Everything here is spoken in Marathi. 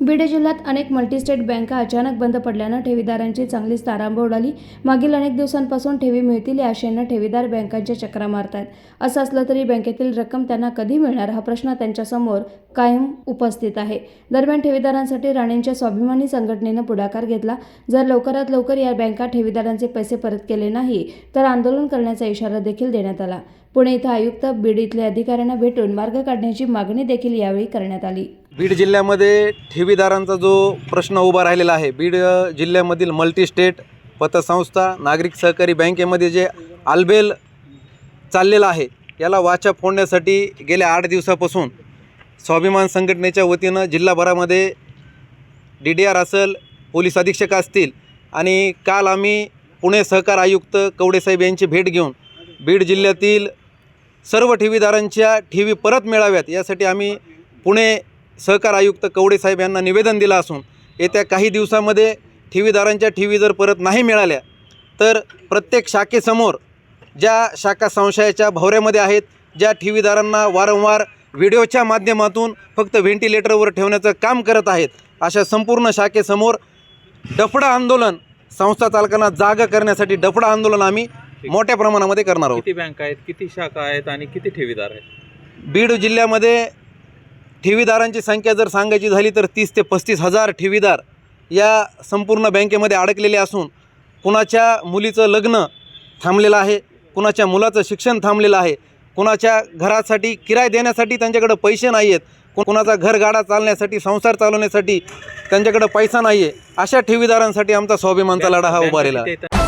बीड जिल्ह्यात अनेक मल्टीस्टेट बँका अचानक बंद पडल्यानं ठेवीदारांची चांगलीच तारांबळ उडाली. मागील अनेक दिवसांपासून ठेवी मिळतील या आशेनं ठेवीदार बँकांच्या चक्रा मारतायत. असं असलं तरी बँकेतील रक्कम त्यांना कधी मिळणार हा प्रश्न त्यांच्यासमोर कायम उपस्थित आहे. दरम्यान ठेवीदारांसाठी राणेंच्या स्वाभिमानी संघटनेनं पुढाकार घेतला. जर लवकरात लवकर या बँका ठेवीदारांचे पैसे परत केले नाही तर आंदोलन करण्याचा इशारा देखील देण्यात आला. पुणे इथं आयुक्त बीड इथल्या अधिकाऱ्यांना भेटून मार्ग काढण्याची मागणी देखील यावेळी करण्यात आली. बीड जिल्ह्यामध्ये ठेवीदारांचा जो प्रश्न उभा राहिलेला आहे बीड जिल्ह्यामधील जिल्ह्यामधील मल्टीस्टेट पतसंस्था नागरिक सहकारी बँकेमध्ये जे आलबेल चाललेलं आहे याला वाचा फोडण्यासाठी गेल्या आठ दिवसापासून स्वाभिमान संघटनेच्या वतीनं जिल्हाभरामध्ये डी डी आर असेल पोलीस अधीक्षक असतील आणि काल आम्ही पुणे सहकार आयुक्त कवडेसाहेब यांची भेट घेऊन बीड जिल्ह्यातील सर्व ठेवीदारांच्या ठेवी परत मिळाव्यात यासाठी आम्ही पुणे सहकार आयुक्त कवडे साहेब यांना निवेदन दिलं असून येत्या काही दिवसामध्ये ठेवीदारांच्या ठेवी जर परत नाही मिळाल्या तर प्रत्येक शाखेसमोर ज्या शाखा संशयाच्या भवऱ्यामध्ये आहेत ज्या ठेवीदारांना वारंवार व्हिडिओच्या माध्यमातून फक्त व्हेंटिलेटरवर ठेवण्याचं काम करत आहेत अशा संपूर्ण शाखेसमोर डफडं आंदोलन संस्था चालकांना जागा करण्यासाठी डफडं आंदोलन आम्ही मोठ्या प्रमाणामध्ये करणार आहोत. किती बँका आहेत किती शाखा आहेत आणि किती ठेवीदार आहेत? बीड जिल्ह्यामध्ये ठेवीदारांची संख्या जर सांगायची झाली तर तीस ते पस्तीस हजार ठेवीदार या संपूर्ण बँकेमध्ये अडकलेले असून कुणाच्या मुलीचं लग्न थांबलेलं आहे कुणाच्या मुलाचं शिक्षण थांबलेलं आहे कुणाच्या घरासाठी किराय देण्यासाठी त्यांच्याकडं पैसे नाही आहेत कुणाचा घरगाडा चालण्यासाठी संसार चालवण्यासाठी त्यांच्याकडं पैसा नाही आहे अशा ठेवीदारांसाठी आमचा स्वाभिमानचा लढा हा बँका